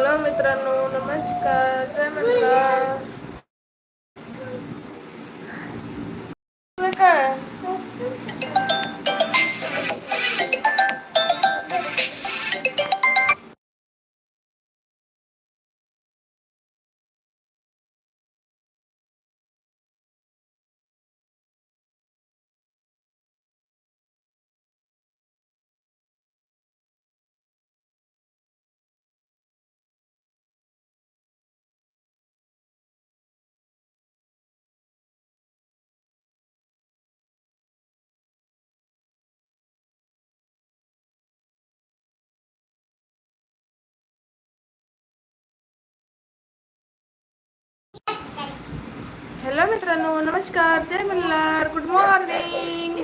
Hello मित्रांनो नमस्कार. जय Mangala hello मित्रांनो नमस्कार जय मल्हार गुड मॉर्निंग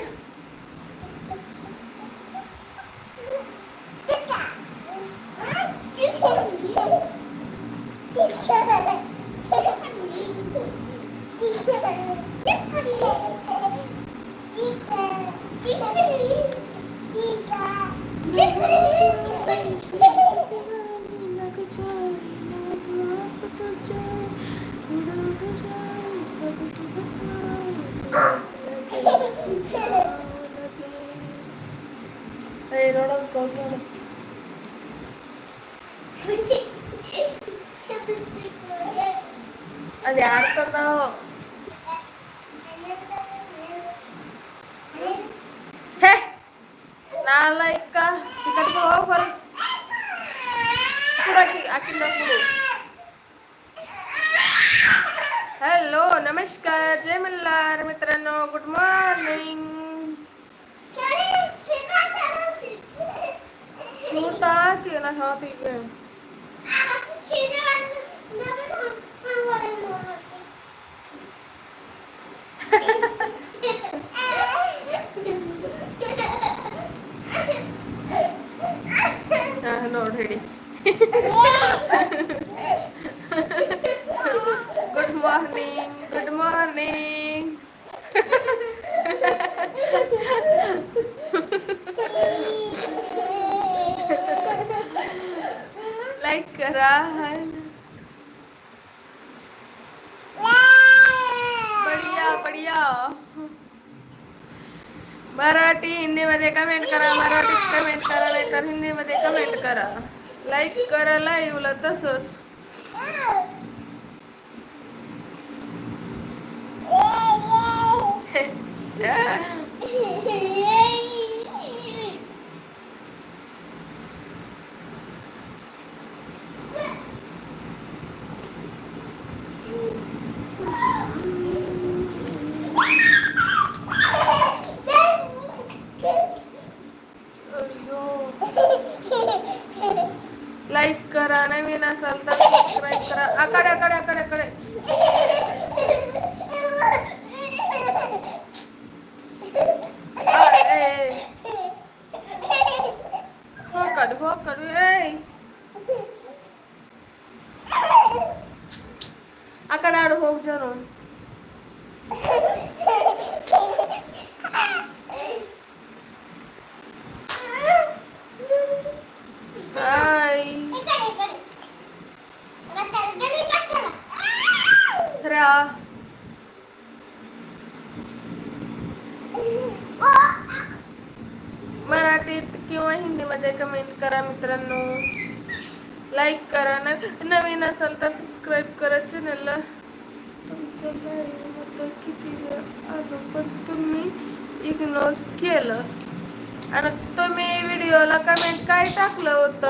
అది ఆడుతున్నావు హే నాలా ఇంకా ఇక్కడ అక్కడ नमस्कार जय मल्हार मित्रांनो गुड मॉर्निंग छोटा के ना हा ठीक आहे ನೋಡ್ರಿ good morning good morning like करा बढिया बढिया. मराठी हिंदीमध्ये कमेंट करा मराठीत कमेंट करा नाही तर हिंदीमध्ये कमेंट करा. लाईक करा लाईव्हला तसंच. लाईक करा नवीन असाल तर सबस्क्राईब करा. आकडे आकडे आकडे आकडे फोकड फोकड ए आकडे आड होग जरूर मराठीत किंवा हिंदीमध्ये कमेंट करा मित्रांनो लाईक करा न नवीन असाल तर सबस्क्राईब करा चॅनलला तुमचं होतं किती वेळ आलो पण तुम्ही इग्नोर केलं. आणि तुम्ही व्हिडिओला कमेंट काय टाकलं होतं?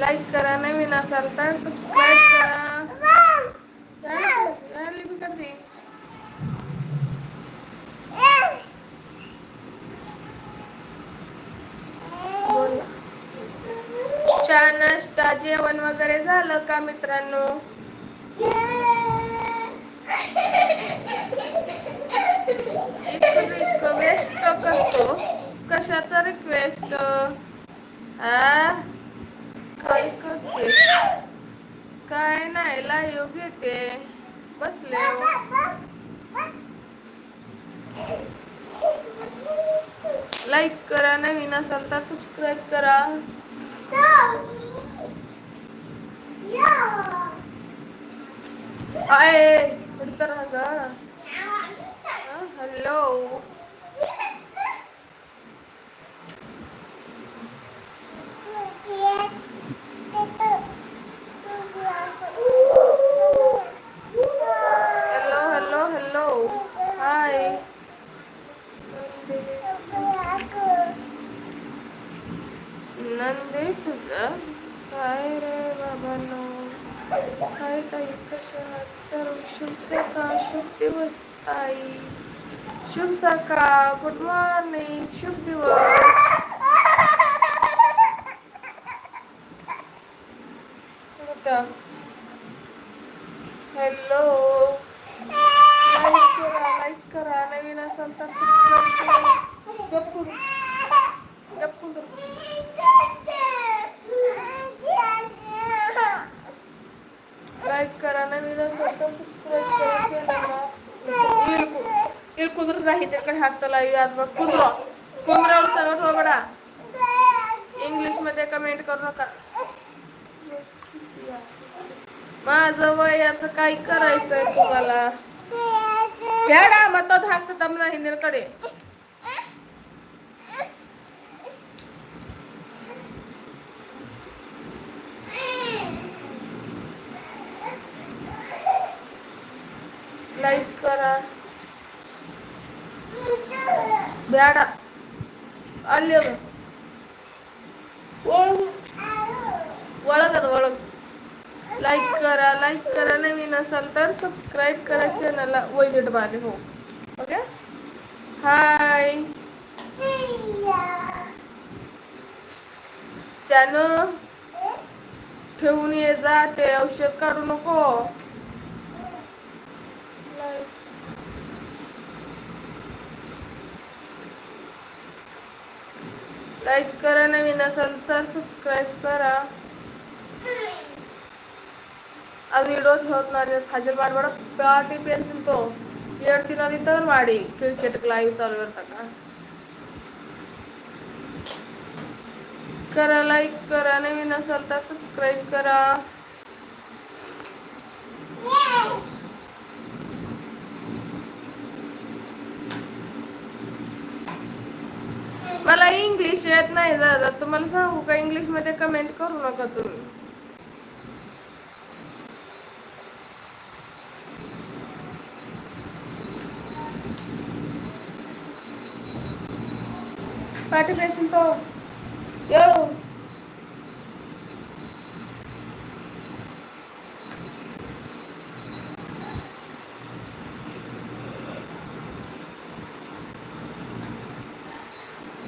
लाईक करा नवीन असाल तर सबस्क्राईब करा. मी करते चहा नाश्ता जेवण वगैरे झालं का मित्रांनो? रिक्वेस्ट करतो. कशाचा रिक्वेस्ट आ? काय काय नाही लाईव घेते. बसले. लाईक करा नवीन असाल तर सबस्क्राईब करा. आय तर hello hello hello hello hi नंदे तुझं काय रे बाबांनो काय ताई कशा आहात सर्व शुभ सकाळ शुभ दिवस ताई शुभ सकाळ गुड मॉर्निंग शुभ दिवस हॅलो लाईक करा लाईक करा नवीन असाल तर सबस्क्राईब करा गप करू. गप करू. लाईक करा नवीन असाल तर सबस्क्राईब करा चॅनलला इल कुदर नाही हात आज बघ. कुंद्र कुंद्रावर सगळं ठोबडा इंग्लिशमध्ये कमेंट करू नका. माझं वयाचं काय करायचंय तुम्हाला? खेळा मग तो धाकत दम नाही निरकडे. రెండు బార్లు హోమ్ ఓకే హాయ్ ठेवून ये जा ते औषध काढू नको. लाईक करा नवीन असाल तर सबस्क्राईब करा. आज व्हिडिओ ठेवत नाही हाजर बाडबाडा पाटी पेन्सिल तो. तिला तर वाढी क्रिकेट लाईव्ह चालू करता का? करा लाईक करा नवीन नसाल तर सबस्क्राईब करा. मला इंग्लिश येत नाही दादा. तुम्हाला सांगू का? इंग्लिशमध्ये कमेंट करू नका तुम्ही. पाठी पेन्सिल तो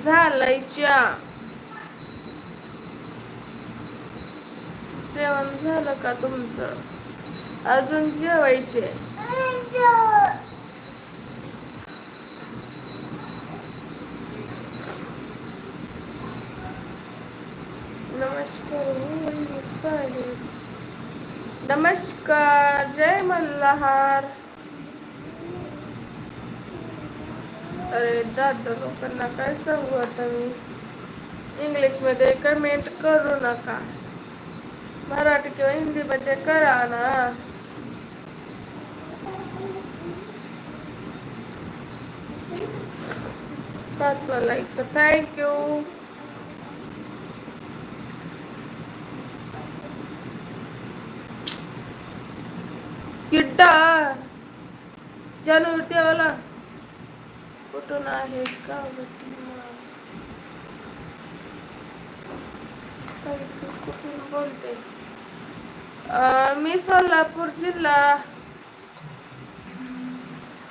झालायच्या जेवण झालं का तुमचं? अजून जेवायचे नमस्कार वहिनी नमस्कार जय मल्हार अरे दादा लोकांना काय सांगू आता मी? इंग्लिशमध्ये कमेंट करू नका. मराठी किंवा हिंदीमध्ये करा ना. पाचवा लाईक थँक्यू किड्डा जानू वाला कुठून आहे का कुठून बोलते अं, मी सोलापूर जिल्हा.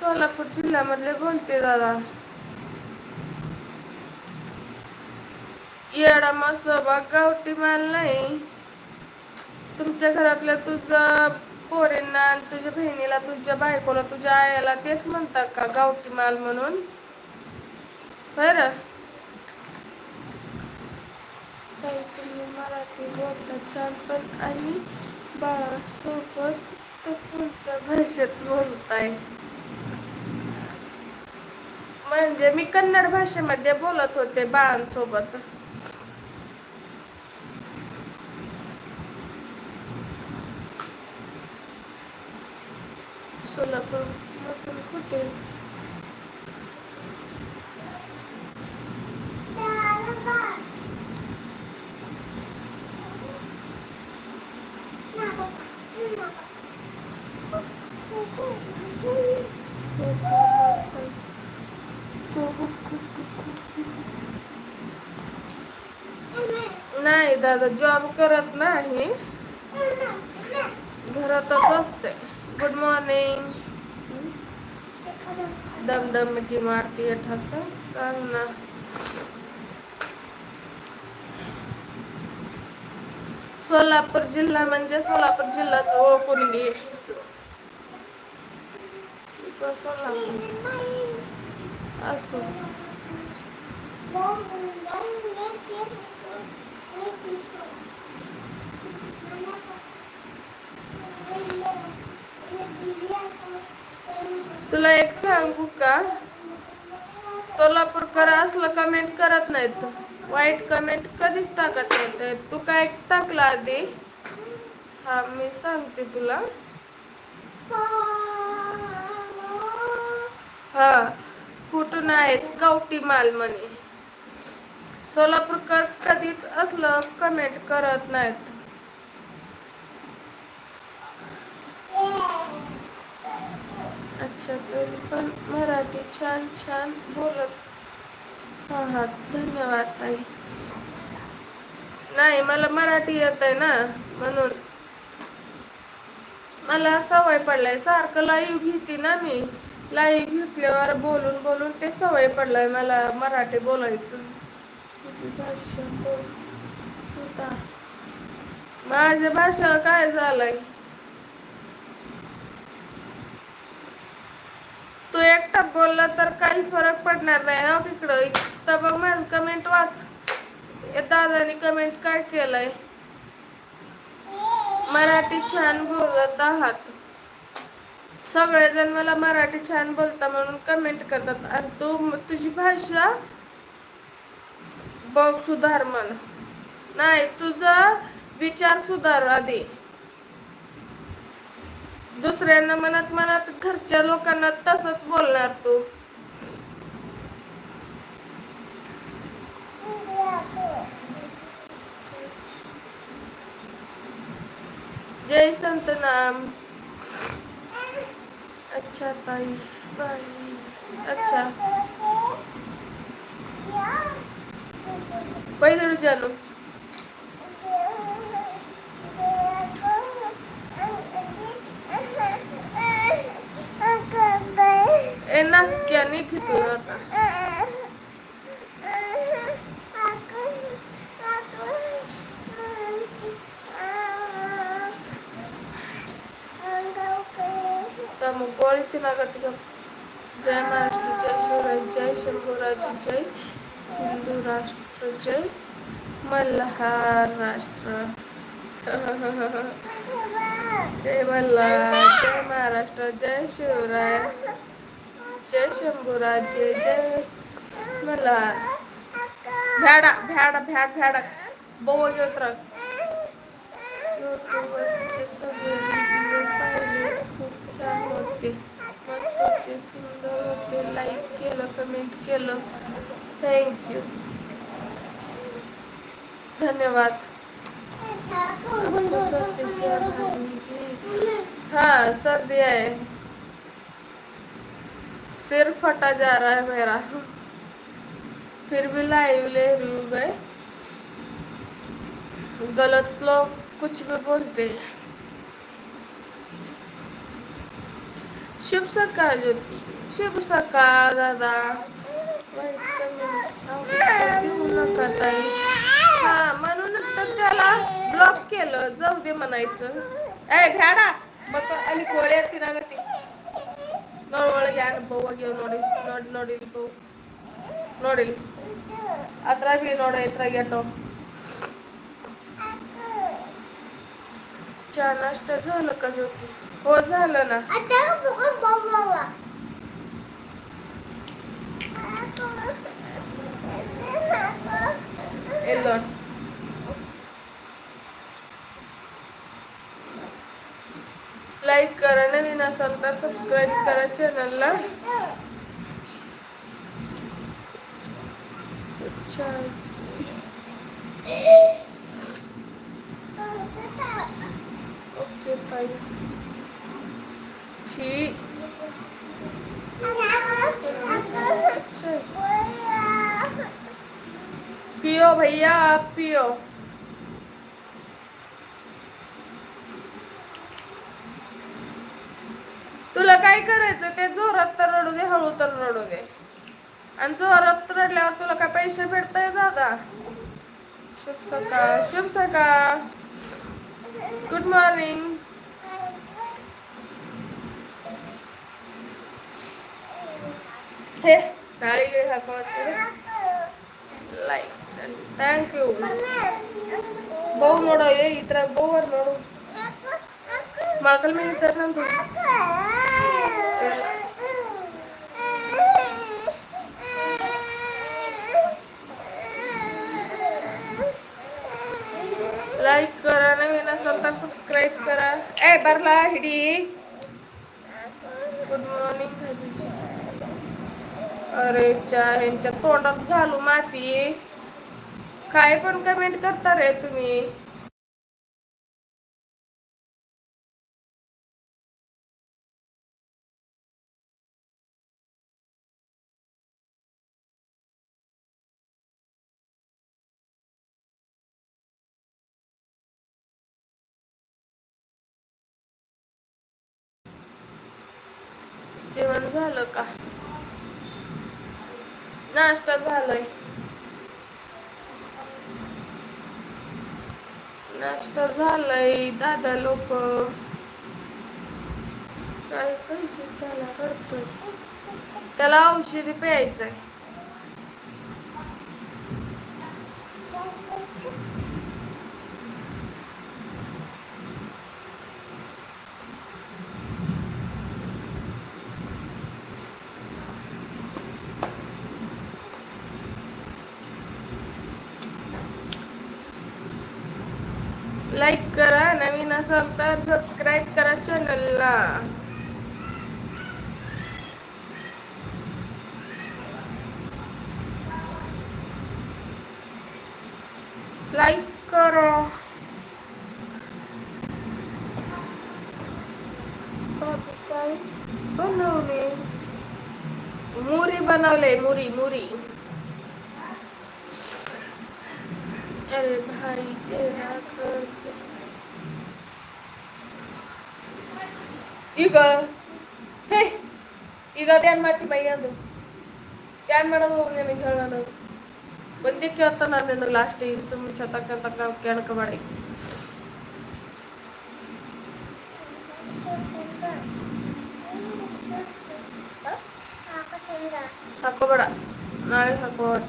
सोलापूर जिल्ह्यामधले बोलते दादा. येडा मसोबा गावठी माल नाही. तुमच्या घरातल्या तुझं पोरींना आणि तुझ्या बहिणीला तुझ्या बायकोला तुझ्या आयाला तेच म्हणतात का? गावठी माल म्हणून? बर. तुम्ही मराठी बोलता छान पण आणि बाळासोबत कोणत्या भाषेत बोलताय? म्हणजे मी कन्नड भाषेमध्ये बोलत होते बाळांसोबत सोलापूर मधून कुठे नाही दादा जॉब करत नाही. घरातच असते. गुड मॉर्निंग दमदमकी मारती ठाक सांग ना. सोलापूर जिल्हा म्हणजे सोलापूर जिल्हाच ओळखून सोलापूर. असो. तुला एक सांगू का? सोलापूरकर असलं कमेंट करत नाहीत. वाईट कमेंट कधीच टाकत नाहीत. तू काय टाकला आधी? हा मी सांगते तुला. हा कुठून आहेस? गावठी माल म्हणे. सोलापूरकर कधीच असलं कमेंट करत नाहीत. अच्छा तरी पण मराठी छान छान बोलत आहात. धन्यवाद ताई. नाही मला मराठी येत आहे ना म्हणून. मला सवय पडलाय. सारखं लाईव्ह घेते ना मी. लाईव्ह घेतल्यावर बोलून बोलून ते सवय पडलाय मला मराठी बोलायचं. तुझी भाषा बोल. माझ्या भाषेला काय झालंय? तू एकटा बोलला तर काही फरक पडणार नाही ना तिकडं. तर बघ माझं कमेंट वाच. दादाने कमेंट काय केलंय? मराठी छान बोलत आहात. सगळेजण मला मराठी छान बोलता म्हणून कमेंट करतात. आणि तू तुझी भाषा बघ सुधार म्हण. नाही तुझा विचार सुधार आधी. दुसऱ्यांना मनात मनात घरच्या लोकांना तसंच बोलणार तू. जय संत नाम. अच्छा ताई बाई. अच्छा. पैदळ जाणू. ए नासक्याने घेतलं आता तर मग गोळी ती लागत का जय महाराष्ट्र जय शिवराय जय शंभूराज जय हिंदू राष्ट्र जय मल्हार राष्ट्र जय मल्हार जय महाराष्ट्र जय शंभूराज जय मल्हार। भ्याडा भ्याडा भ्याड भ्याडा। बघ येत राह यूट्यूबवरचे सगळे व्हिडिओ पाहिले खूप छान होते. मस्त होते सुंदर होते. लाईक केलं कमेंट केलं. थँक्यू धन्यवाद. हाँ सर्दी है सिर फटा जा रहा है मेरा। फिर भी लाइव ले रही हूँ मैं। गलत लोग कुछ भी बोलते हैं। शुभ सकाळ ज्योती। शुभ सकाळ दादा। हा? म्हणूनच तर त्याला ब्लॉक केलं जाऊ दे म्हणायचं. ए घ्याडा मग आणि कोळ्या तिरागती ನೋಡಿ ಒಳಗೆ ಯಾರು ಬೋವ್ ಆಗ್ಯಾವ ನೋಡಿ ನೋಡಿ ನೋಡಿ ಇಲ್ಲಿ ಬೋವ್ ನೋಡಿ ಇಲ್ಲಿ ಅದ್ರಾಗ ನೋಡಿ ಇದ್ರಾಗ ಎಟ್ಟು चहा नाश्ता झालं का ज्योती हो झालं ना एल्लोड लाईक करा नवीन असाल तर सबस्क्राईब करा चॅनलला अच्छा ओके बाय ठीक पियो भैया आप पियो. तुला काय करायचं ते जोरात तर रडू दे हळू तर रडू दे आणि जोरात रडल्यावर तुला काय पैसे भेटताय दादा शुभ सकाळ शुभ सकाळ गुड मॉर्निंग हे ನಾಳೆಗೆ ಹಾಕೋತೀವಿ ಲೈಕ್ ಥ್ಯಾಂಕ್ ಯು ಬೌ ನೋಡೋ ಏ ಈ ಥರ ಬೌವರ್ ನೋಡು ಮಕ್ಕಳ ಮೇಲೆ ಸರ್ ನಂದು तर सबस्क्राईब करा. ए बरला हिडी. गुड मॉर्निंग अरे च्या ह्यांच्या तोंडात घालू माती. काय पण कमेंट करता रे तुम्ही? नाश्ता झालाय. नाश्ता झालाय दादा लोक. काय पाहिजे त्याला करतोय? त्याला औषधी प्यायचंय लाईक करा नवीन असाल तर सबस्क्राईब करा चॅनलला लाईक करा बाबा काय बनवले मुरी बनवले मुरी मुरी अरे भाई तेरा कर ಈಗ ಹೇ ಈಗ ಅದೇನ್ ಮಾಡ್ತಿ ಬೈ ಅದು ಏನ್ ಮಾಡೋದು ನಿನಗೆ ಹೇಳೋಣ ಬಂದಿ ಕೇಳ್ತ ನಾನು ನಿನಗೆ ಲಾಸ್ಟ್ ಈಗ ಸುಮ್ಮನೆ ಚತಕ ತಕ ಕೆಣಕ ಮಾಡಿ ಹಾಕೋಬೇಡ ನಾಳೆ ಹಾಕೋಬೇಡ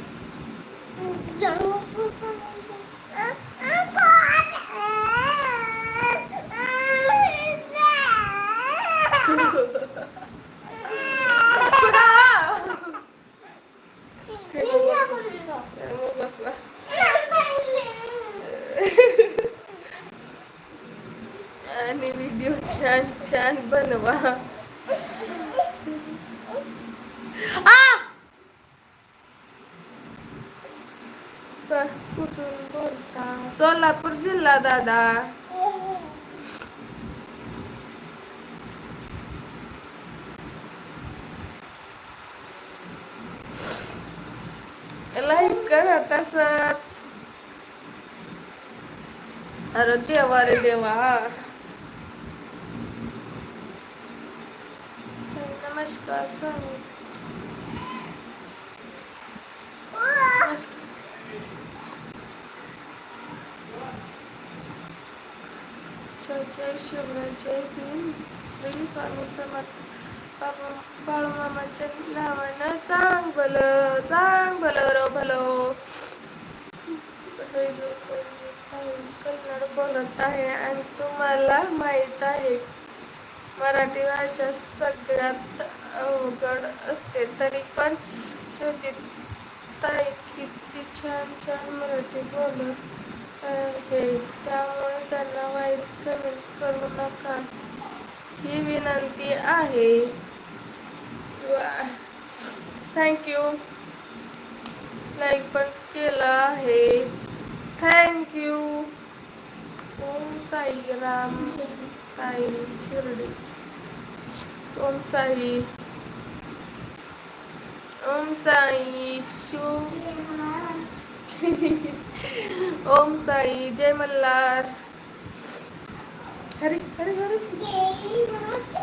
छान छान बनवा. आ! कुठून सोलापूर जिल्हा दादा. लाईक करा तसंच अरे देवा रे देवा नमस्कार स्वामी नमस्कार जय जय शिवराय जय भीम श्री स्वामी समर्थ बाबा बाळूमामाच्या नावानं चांग भल चांग भल. र भलो कन्नड बोलत आहे आणि तुम्हाला माहीत आहे मराठी भाषा सगळ्यात अवघड असते. तरी पण ज्योती ताई किती छान छान मराठी बोलत आहे. त्यामुळे त्यांना वाईट कमेंट्स करू नका. ही विनंती आहे. थँक्यू लाईक पण केलं आहे. Thank you Om Sairam. Sai Shirdi. Om Sai. Om Sai Shiv. Om Sai जय मल्हार. हरी हरी हरी.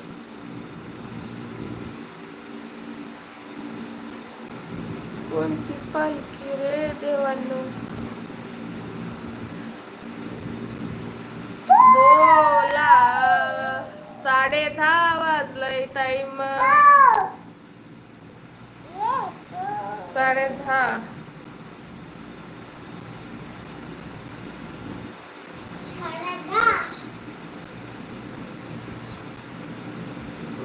कोणती पालखी रे देवांनो. बोला. साडे दहा वाजलंय टाइम साडे दहा.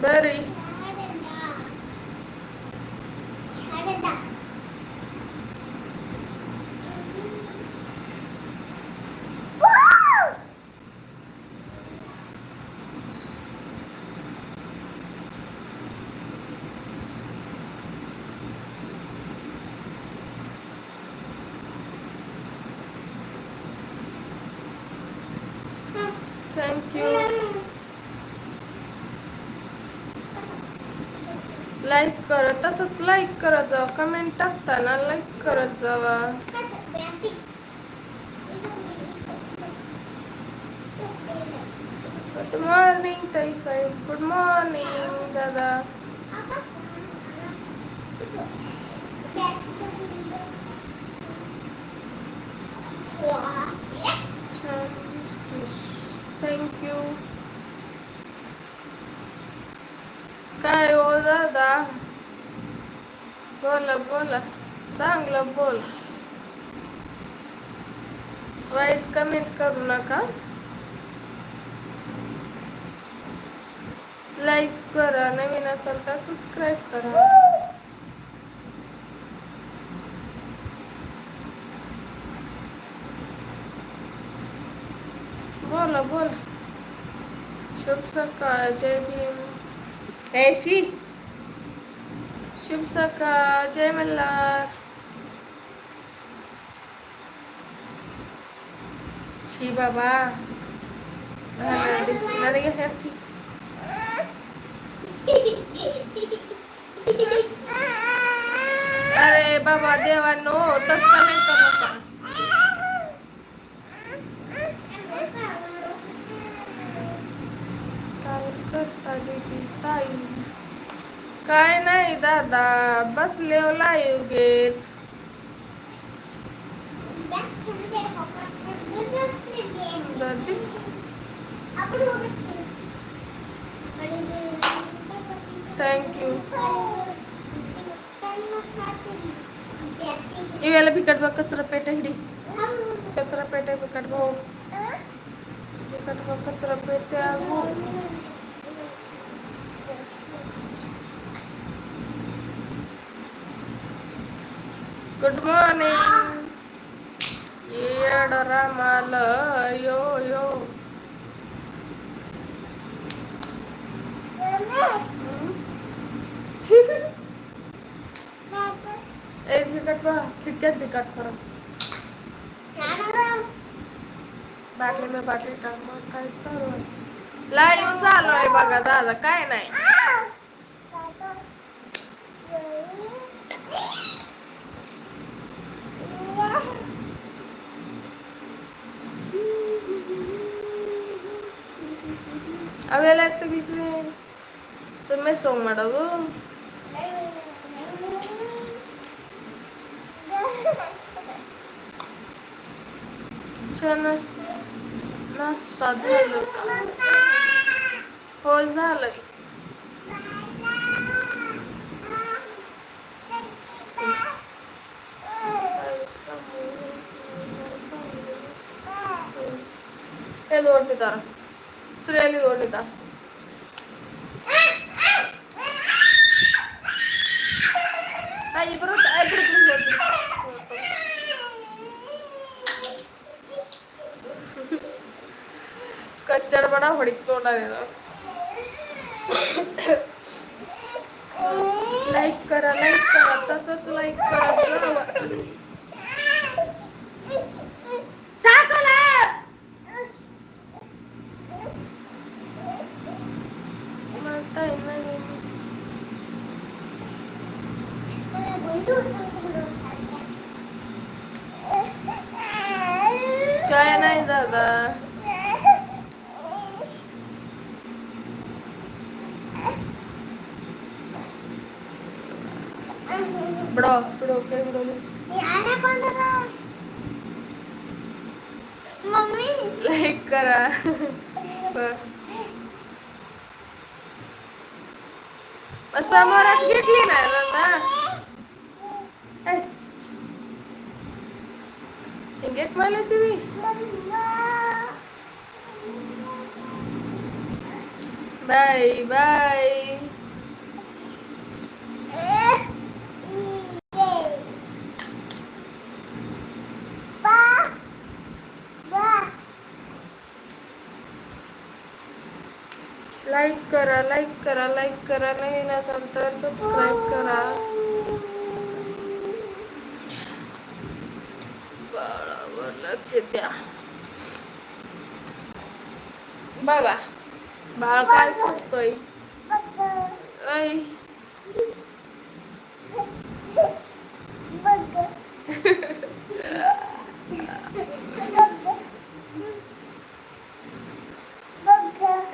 बरी थँक्यू लाईक करत तसंच लाईक करत जावा कमेंट टाकताना लाईक करत जावा गुड मॉर्निंग ताई साहेब. गुड मॉर्निंग दादा. थँक्यू काय हो दादा? बोला बोला. चांगलं बोल. वाईट कमेंट करू नका. लाईक करा नवीन असाल तर सबस्क्राईब करा. बोला बोला. शुभ सकाळ जय भीम. ऐशी. शी शुभ सकाळ जय मल्हार शी बाबा अरे बाबा देवा नो तस नाही का बाबा काय करता दिली ताई काय नाही दादा बसले घेत सुंदर दिस थँक्यू इवेला बिकट बघ कचरा पेट हिडी कचरा पेट आहे बिकट भाऊ बिकट गुड मॉर्निंग येड माल यो यो. एक बिकट बघ खिडक्यात करा बाटली में बाटली टाक मग काय चालू आहे? लाईव्ह चालू आहे बघा दादा काय नाही. ಅವೆಲ್ಲ ತೆಗಿದ್ವಿ ಸುಮ್ಮನೆ ಸೋಂಗ್ ಮಾಡೋದು छान नाश्ता झालं हो झालंय ಓಡ್ತಿದ್ದಾರೆ ಸುರೇಲಿ ಓಡ್ತಿದ್ದಾರೆ ಇಬ್ಬರು ಇಬ್ಬರು ಕಚ್ಚಡ ಬಡ ಹೊಡಿಸ್ಕೊಂಡ Kaya na yung daba. Bro, bro, kaya bro. Yara quando na bro. Mami. Like ka like करा लाईक करा लाईक करा. नवीन असाल तर सबस्क्राईब करा. बाळावर लक्ष द्या. बघा बाळ काय करतोय? ऐ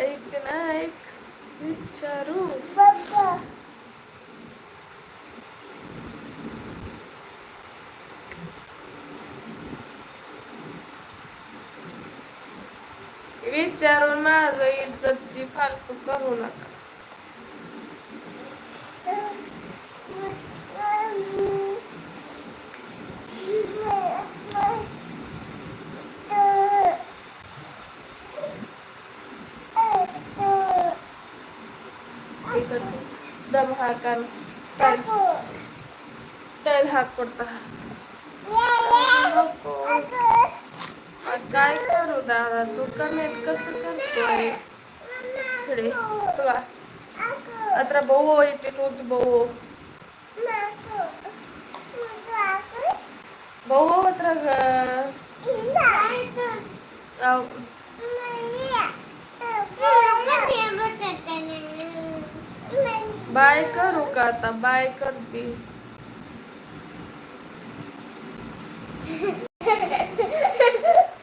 ऐक ना ऐक विचारू विचारून माझं इज्जतची फालतू नका इकडचं दम हाकान तेल हाक पडता काय करू दादा तू कमेंट कसं करतोय अत्र बहु इथे होती बहु बहु अत्र बाय करू का आता बाय करते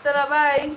चला बाय